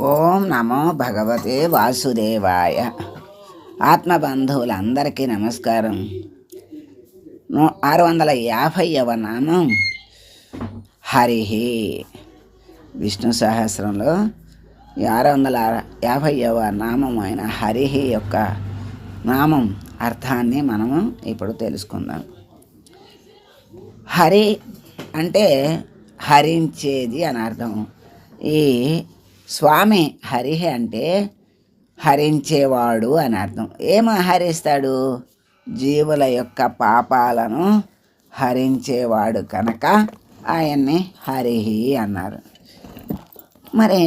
ఓం నమో భగవతే వాసుదేవాయ. ఆత్మబంధువులందరికీ నమస్కారం. నూ ఆరు వందల యాభైవ నామం హరిహి విష్ణు సహస్రంలో ఆరు వందల యాభైవ నామం అయిన హరిహి యొక్క నామం అర్థాన్ని మనము ఇప్పుడు తెలుసుకుందాం. హరి అంటే హరించేది అని అర్థం. ఈ స్వామి హరి అంటే హరించేవాడు అని అర్థం. ఏమో హరిస్తాడు జీవుల యొక్క పాపాలను హరించేవాడు కనుక ఆయన్ని హరిహి అన్నారు. మరి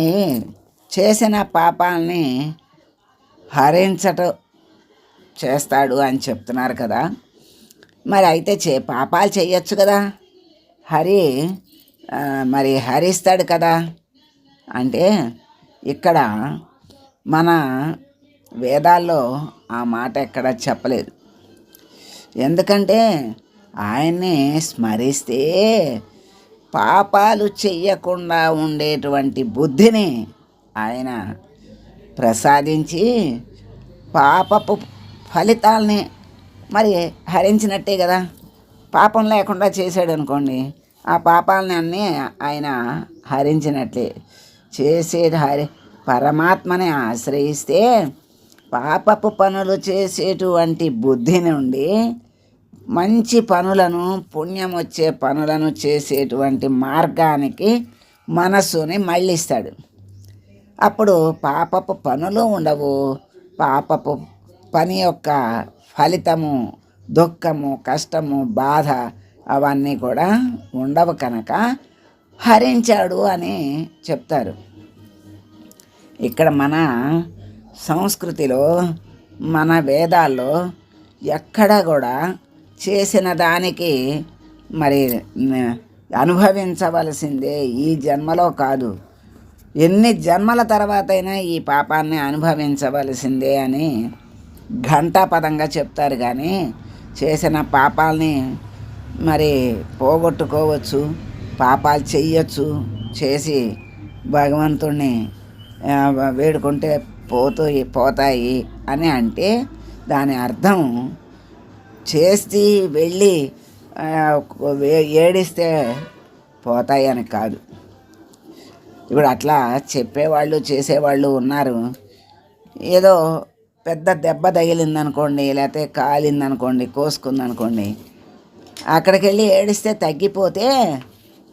చేసిన పాపాలని హరించటం చేస్తాడు అని చెప్తున్నారు కదా. మరి అయితే చే పాపాలు చేయొచ్చు కదా. హరి మరి హరిస్తాడు కదా. అంటే ఇక్కడ మన వేదాల్లో ఆ మాట ఎక్కడ చెప్పలేదు. ఎందుకంటే ఆయన్ని స్మరిస్తే పాపాలు చెయ్యకుండా ఉండేటువంటి బుద్ధిని ఆయన ప్రసాదించి పాపపు ఫలితాలని మరి హరించినట్టే కదా. పాపం లేకుండా చేశాడు అనుకోండి ఆ పాపాలని అన్నీ ఆయన హరించినట్లే. చేసేది హరి పరమాత్మని ఆశ్రయిస్తే పాపపు పనులు చేసేటువంటి బుద్ధి నుండి మంచి పనులను పుణ్యం వచ్చే పనులను చేసేటువంటి మార్గానికి మనస్సుని మళ్ళిస్తాడు. అప్పుడు పాపపు పనులు ఉండవు. పాపపు పని యొక్క ఫలితము దుఃఖము కష్టము బాధ అవన్నీ కూడా ఉండవు కనుక హరించాడు అని చెప్తారు. ఇక్కడ మన సంస్కృతిలో మన వేదాల్లో ఎక్కడ కూడా చేసిన దానికి మరి అనుభవించవలసిందే ఈ జన్మలో కాదు. ఎన్ని జన్మల తర్వాత అయినా ఈ పాపాన్ని అనుభవించవలసిందే అని ఘంటాపదంగా చెప్తారు. కానీ చేసిన పాపాలని మరి పోగొట్టుకోవచ్చు. పాపాలు చేయొచ్చు చేసి భగవంతుణ్ణి వేడుకుంటే పోతూ పోతాయి అని అంటే దాని అర్థం చేసి వెళ్ళి ఏడిస్తే పోతాయి అని కాదు. ఇప్పుడు అట్లా చెప్పేవాళ్ళు చేసేవాళ్ళు ఉన్నారు. ఏదో పెద్ద దెబ్బ తగిలిందనుకోండి లేకపోతే కాలిందనుకోండి కోసుకుందనుకోండి అక్కడికి వెళ్ళి ఏడిస్తే తగ్గిపోతే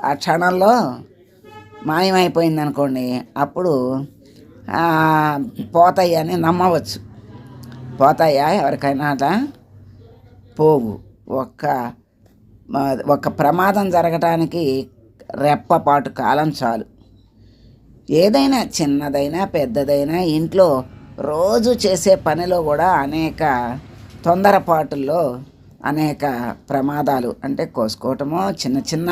ఆ క్షణంలో మాయమైపోయింది అనుకోండి అప్పుడు పోతాయి అని నమ్మవచ్చు. పోతాయా ఎవరికైనా అట పోవు ఒక్క ఒక ప్రమాదం జరగటానికి రెప్పపాటు కాలం చాలు. ఏదైనా చిన్నదైనా పెద్దదైనా ఇంట్లో రోజు చేసే పనిలో కూడా అనేక తొందరపాటుల్లో అనేక ప్రమాదాలు అంటే కోసుకోవటమో చిన్న చిన్న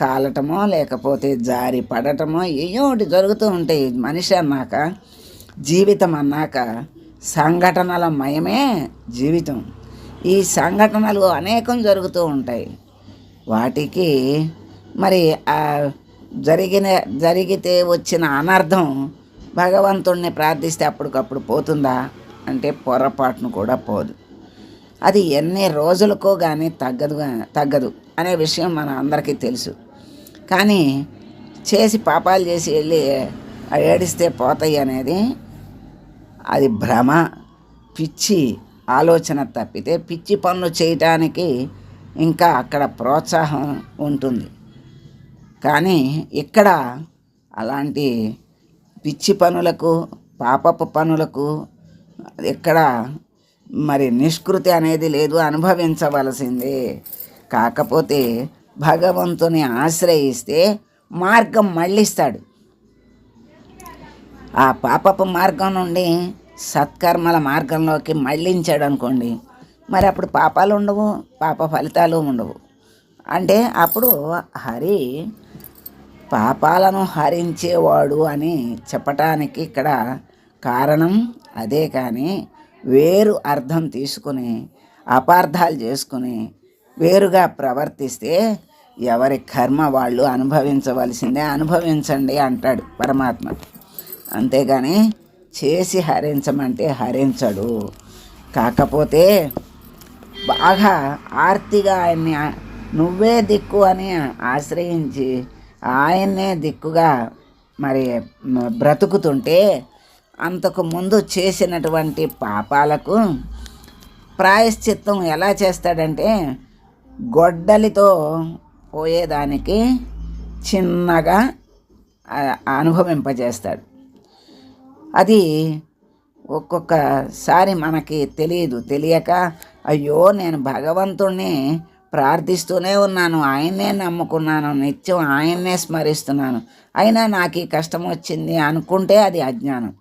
కాలటమో లేకపోతే జారి పడటమో ఏయో ఒకటి జరుగుతూ ఉంటాయి మనిషి అన్నాక జీవితం అన్నాక సంఘటనల మయమే జీవితం. ఈ సంఘటనలు అనేకం జరుగుతూ ఉంటాయి. వాటికి మరి ఆ జరిగిన జరిగితే వచ్చిన అనర్థం భగవంతుణ్ణి ప్రార్థిస్తే అప్పటికప్పుడు పోతుందా? అంటే పొరపాటును కూడా పోదు. అది ఎన్ని రోజులకో కానీ తగ్గదు తగ్గదు అనే విషయం మన అందరికీ తెలుసు. కానీ చేసి పాపాలు చేసి వెళ్ళి ఏడిస్తే పోతాయి అనేది అది భ్రమ పిచ్చి ఆలోచన తప్పితే పిచ్చి పనులు చేయటానికి ఇంకా అక్కడ ప్రోత్సాహం ఉంటుంది. కానీ ఇక్కడ అలాంటి పిచ్చి పనులకు పాపపు పనులకు ఇక్కడ మరి నిష్కృతి అనేది లేదు అనుభవించవలసిందే. కాకపోతే భగవంతుని ఆశ్రయిస్తే మార్గం మళ్ళిస్తాడు. ఆ పాపపు మార్గం నుండి సత్కర్మల మార్గంలోకి మళ్ళించాడు అనుకోండి మరి అప్పుడు పాపాలు ఉండవు పాప ఫలితాలు ఉండవు. అంటే అప్పుడు హరి పాపాలను హరించేవాడు అని చెప్పటానికి ఇక్కడ కారణం అదే కానీ వేరు అర్థం తీసుకుని అపార్థాలు చేసుకుని వేరుగా ప్రవర్తిస్తే ఎవరి కర్మ వాళ్ళు అనుభవించవలసిందే. అనుభవించండి అంటాడు పరమాత్మ. అంతేగాని చేసి హరించమంటే హరించడు. కాకపోతే బాగా ఆర్తిగా ఆయన్ని నువ్వే దిక్కు అని ఆశ్రయించి ఆయన్నే దిక్కుగా మరి బ్రతుకుతుంటే అంతకు ముందు చేసినటువంటి పాపాలకు ప్రాయశ్చిత్తం ఎలా చేస్తాడంటే గొడ్డలితో పోయేదానికి చిన్నగా అనుభవింపజేస్తాడు. అది ఒక్కొక్కసారి మనకి తెలియదు. తెలియక అయ్యో నేను భగవంతుణ్ణి ప్రార్థిస్తూనే ఉన్నాను. ఆయన్నే నమ్ముకున్నాను. నిత్యం ఆయన్నే స్మరిస్తున్నాను. అయినా నాకు ఈ కష్టం వచ్చింది అనుకుంటే అది అజ్ఞానం.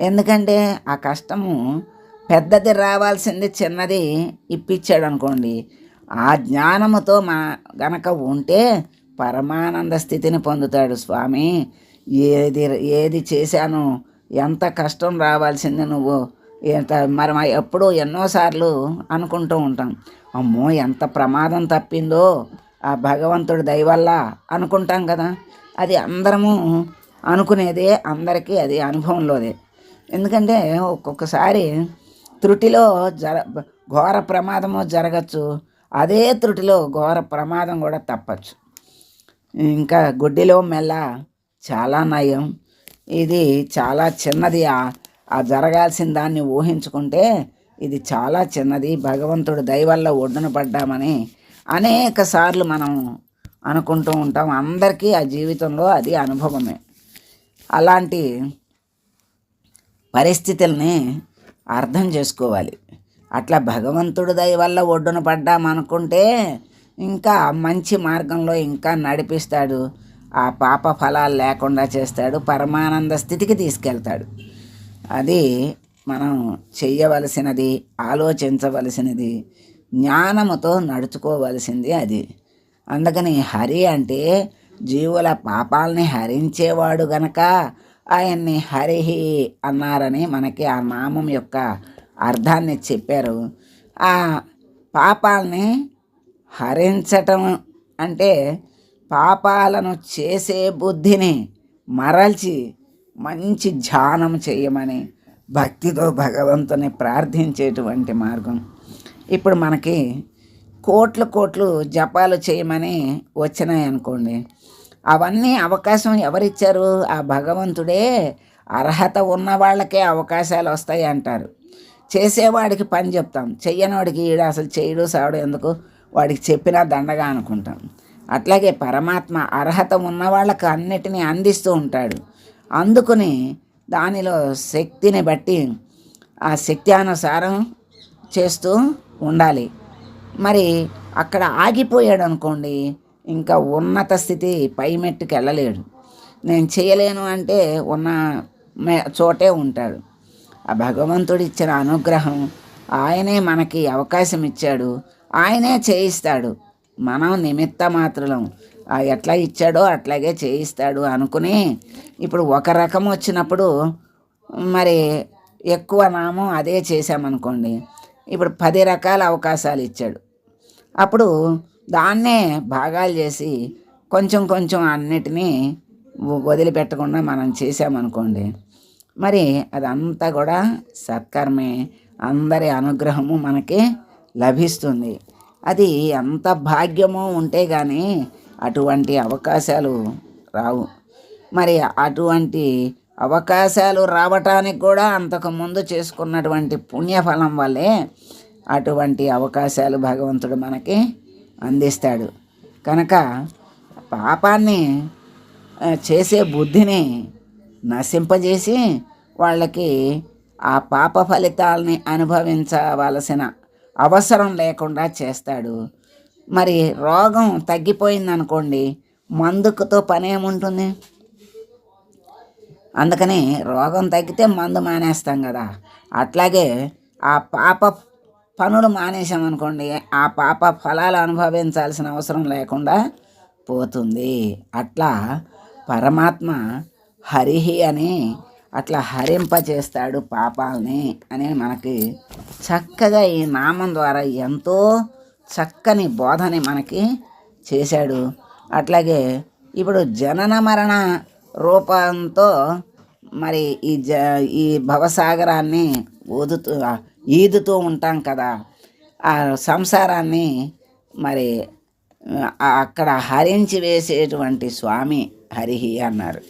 ఎందుకంటే ఆ కష్టము పెద్దది రావాల్సింది చిన్నది ఇప్పించాడు అనుకోండి. ఆ జ్ఞానముతో మా గనక ఉంటే పరమానంద స్థితిని పొందుతాడు స్వామి. ఏది ఏది చేశాను ఎంత కష్టం రావాల్సింది నువ్వు? ఎంత మరి ఎప్పుడూ ఎన్నోసార్లు అనుకుంటూ ఉంటాం. అమ్మో ఎంత ప్రమాదం తప్పిందో ఆ భగవంతుడి దయవల్ల అనుకుంటాం కదా. అది అందరము అనుకునేదే అందరికీ అది అనుభవంలోదే. ఎందుకంటే ఒక్కొక్కసారి త్రుటిలో జర ఘోర ప్రమాదము జరగచ్చు. అదే త్రుటిలో ఘోర ప్రమాదం కూడా తప్పచ్చు. ఇంకా గుడ్డిలో మెల్ల చాలా నయం. ఇది చాలా చిన్నది. ఆ ఆ జరగాల్సిన దాన్ని ఊహించుకుంటే ఇది చాలా చిన్నది. భగవంతుడు దయవల్ల ఒడ్డున పడ్డామని అనేక సార్లు మనం అనుకుంటూ ఉంటాం. అందరికీ ఆ జీవితంలో అది అనుభవమే. అలాంటి పరిస్థితుల్ని అర్థం చేసుకోవాలి. అట్లా భగవంతుడి దయ వల్ల ఒడ్డున పడ్డామనుకుంటే ఇంకా మంచి మార్గంలో ఇంకా నడిపిస్తాడు. ఆ పాప ఫలాలు లేకుండా చేస్తాడు. పరమానంద స్థితికి తీసుకెళ్తాడు. అది మనం చెయ్యవలసినది ఆలోచించవలసినది జ్ఞానముతో నడుచుకోవలసింది అది. అందుకని హరి అంటే జీవుల పాపాలని హరించేవాడు గనక ఆయన్ని హరిహి అన్నారని మనకి ఆ నామం యొక్క అర్థాన్ని చెప్పారు. ఆ పాపాలని హరించటం అంటే పాపాలను చేసే బుద్ధిని మరల్చి మంచి ధ్యానం చేయమని భక్తితో భగవంతుని ప్రార్థించేటువంటి మార్గం. ఇప్పుడు మనకి కోట్లు కోట్లు జపాలు చేయమని వచ్చినాయి అనుకోండి అవన్నీ అవకాశం ఎవరిచ్చారు? ఆ భగవంతుడే అర్హత ఉన్న వాళ్ళకే అవకాశాలు వస్తాయి అంటారు. చేసేవాడికి పని చెప్తాం. చెయ్యనవాడికి ఈడు అసలు చేయడు సాడు ఎందుకు? వాడికి చెప్పినా దండగా అనుకుంటాం. అట్లాగే పరమాత్మ అర్హత ఉన్న వాళ్ళకి అన్నిటినీ అందిస్తూ ఉంటాడు. అందుకుని దానిలో శక్తిని బట్టి ఆ శక్తి అనుసారం చేస్తూ ఉండాలి. మరి అక్కడ ఆగిపోయాడు అనుకోండి ఇంకా ఉన్నత స్థితి పై మెట్టుకు వెళ్ళలేడు. నేను చేయలేను అంటే ఉన్న చోటే ఉంటాడు. ఆ భగవంతుడు ఇచ్చిన అనుగ్రహం ఆయనే మనకి అవకాశం ఇచ్చాడు. ఆయనే చేయిస్తాడు. మనం నిమిత్త మాత్రం ఆ ఎట్లా ఇచ్చాడో అట్లాగే చేయిస్తాడు అనుకుని ఇప్పుడు ఒక రకం వచ్చినప్పుడు మరి ఎక్కువ నామం అదే చేశామనుకోండి. ఇప్పుడు పది రకాల అవకాశాలు ఇచ్చాడు. అప్పుడు దాన్నే భాగాలు చేసి కొంచెం కొంచెం అన్నిటినీ వదిలిపెట్టకుండా మనం చేసామనుకోండి మరి అదంతా కూడా సత్కర్మే. అందరి అనుగ్రహము మనకి లభిస్తుంది. అది ఎంత భాగ్యమో ఉంటే కానీ అటువంటి అవకాశాలు రావు. మరి అటువంటి అవకాశాలు రావటానికి కూడా అంతకుముందు చేసుకున్నటువంటి పుణ్యఫలం వల్లే అటువంటి అవకాశాలు భగవంతుడు మనకి అందిస్తాడు. కనుక పాపాన్ని చేసే బుద్ధిని నశింపజేసి వాళ్ళకి ఆ పాప ఫలితాలని అనుభవించవలసిన అవసరం లేకుండా చేస్తాడు. మరి రోగం తగ్గిపోయిందనుకోండి మందుకుతో పనేముంటుంది? అందుకని రోగం తగ్గితే మందు మానేస్తాం కదా. అట్లాగే ఆ పాప పనులు మానేసామనుకోండి ఆ పాప ఫలాలు అనుభవించాల్సిన అవసరం లేకుండా పోతుంది. అట్లా పరమాత్మ హరిహి అని అట్లా హరింపచేస్తాడు పాపాలని అని మనకి చక్కగా ఈ నామం ద్వారా ఎంతో చక్కని బోధని మనకి చేశాడు. అట్లాగే ఇప్పుడు జనన మరణ రూపంతో మరి ఈ జ ఈ భవసాగరాన్ని ఊదుతూ ఈదుతూ ఉంటాం కదా ఆ సంసారాన్ని మరి అక్కడ హరించి వేసేటువంటి స్వామి హరిహి అన్నారు.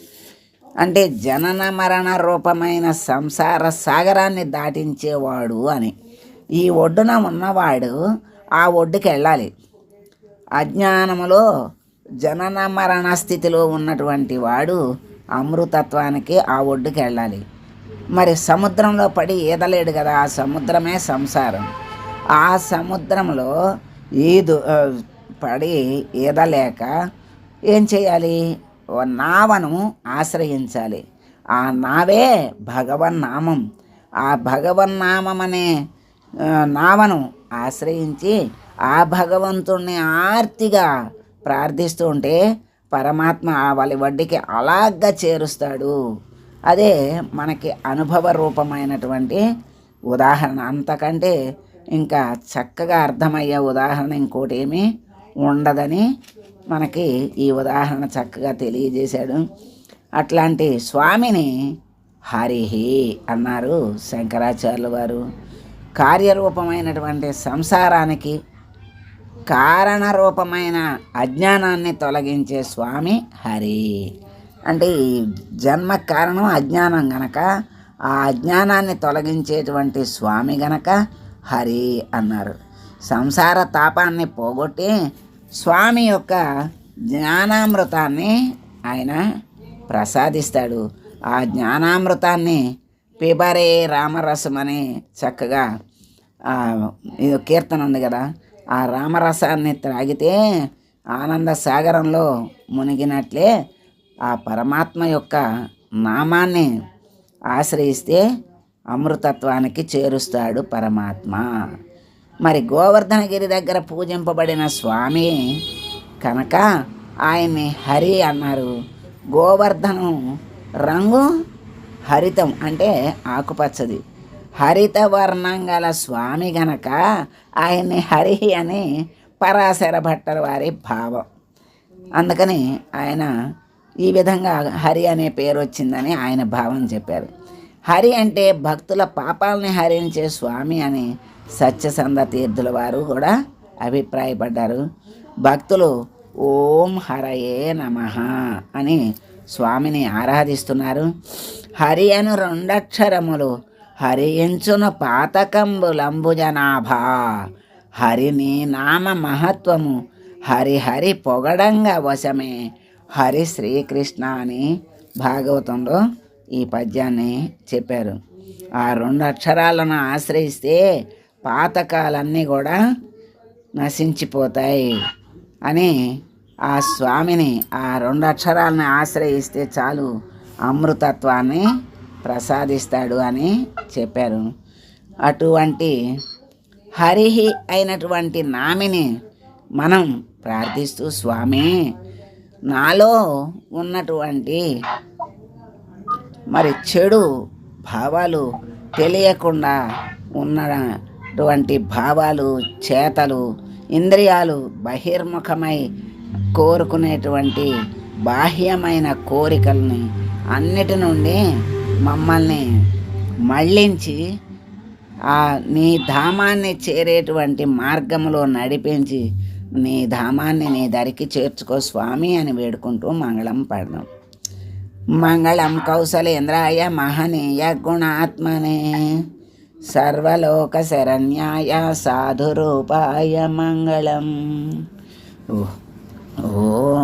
అంటే జనన మరణ రూపమైన సంసార సాగరాన్ని దాటించేవాడు అని. ఈ ఒడ్డున ఉన్నవాడు ఆ ఒడ్డుకి వెళ్ళాలి. అజ్ఞానములో జనన మరణ స్థితిలో ఉన్నటువంటి వాడు అమృతత్వానికి ఆ ఒడ్డుకి వెళ్ళాలి. మరి సముద్రంలో పడి ఈదలేడు కదా ఆ సముద్రమే సంసారం. ఆ సముద్రంలో ఈదు పడి ఈదలేక ఏం చేయాలి? నావను ఆశ్రయించాలి. ఆ నావే భగవన్నామం ఆ భగవన్నామం అనే నావను ఆశ్రయించి ఆ భగవంతుణ్ణి ఆర్తిగా ప్రార్థిస్తూ ఉంటే పరమాత్మ వాళ్ళ వడ్డీకి అలాగ్గా చేరుస్తాడు. అదే మనకి అనుభవ రూపమైనటువంటి ఉదాహరణ. అంతకంటే ఇంకా చక్కగా అర్థమయ్యే ఉదాహరణ ఇంకోటి ఏమీ ఉండదని మనకి ఈ ఉదాహరణ చక్కగా తెలియజేశాడు. అట్లాంటి స్వామిని హరిహి అన్నారు శంకరాచార్యుల వారు. కార్యరూపమైనటువంటి సంసారానికి కారణరూపమైన అజ్ఞానాన్ని తొలగించే స్వామి హరి. అంటే ఈ జన్మ కారణం అజ్ఞానం గనక ఆ అజ్ఞానాన్ని తొలగించేటువంటి స్వామి గనక హరి అన్నారు. సంసార తాపాన్ని పోగొట్టి స్వామి యొక్క జ్ఞానామృతాన్ని ఆయన ప్రసాదిస్తాడు. ఆ జ్ఞానామృతాన్ని పిబరే రామరసం అని చక్కగా ఇది కీర్తన ఉంది కదా ఆ రామరసాన్ని త్రాగితే ఆనంద సాగరంలో మునిగినట్లే ఆ పరమాత్మ యొక్క నామాన్ని ఆశ్రయిస్తే అమృతత్వానికి చేరుస్తాడు పరమాత్మ. మరి గోవర్ధనగిరి దగ్గర పూజింపబడిన స్వామి కనుక ఆయన్ని హరి అన్నారు. గోవర్ధనం రంగు హరితం అంటే ఆకుపచ్చది. హరిత వర్ణం గల స్వామి గనక ఆయన్ని హరి అని పరాశర భట్టర్ వారి భావం. అందుకని ఆయన ఈ విధంగా హరి అనే పేరు వచ్చిందని ఆయన భావం చెప్పారు. హరి అంటే భక్తుల పాపాలని హరించే స్వామి అని సత్యసంధ తీర్థుల వారు కూడా అభిప్రాయపడ్డారు. భక్తులు ఓం హరయే నమ అని స్వామిని ఆరాధిస్తున్నారు. హరి అను రెండక్షరములు హరియించున పాతకంబులంబుజనాభా హరిని నామ మహత్వము హరిహరి పొగడంగా వశమే హరి శ్రీకృష్ణ అని భాగవతంలో ఈ పద్యాన్ని చెప్పారు. ఆ రెండు అక్షరాలను ఆశ్రయిస్తే పాతకాలన్నీ కూడా నశించిపోతాయి అని ఆ స్వామిని ఆ రెండు అక్షరాలను ఆశ్రయిస్తే చాలు అమృతత్వాన్ని ప్రసాదిస్తాడు అని చెప్పారు. అటువంటి హరిహి అయినటువంటి నామిని మనం ప్రార్థిస్తూ స్వామి నాలో ఉన్నటువంటి మరి చెడు భావాలు తెలియకుండా ఉన్నటువంటి భావాలు చేతలు ఇంద్రియాలు బహిర్ముఖమై కోరుకునేటువంటి బాహ్యమైన కోరికల్ని అన్నిటి నుండి మమ్మల్ని మళ్ళించి ఆ నీ ధామాన్ని చేరేటువంటి మార్గంలో నడిపించి నీ ధామాన్ని నీ దరికి చేర్చుకో స్వామి అని వేడుకుంటూ మంగళం పాడదాం. మంగళం కౌశలేంద్రాయ మహనీయ గుణాత్మనే. సర్వలోక శరణ్యాయ సాధురూపాయ మంగళం. ఓ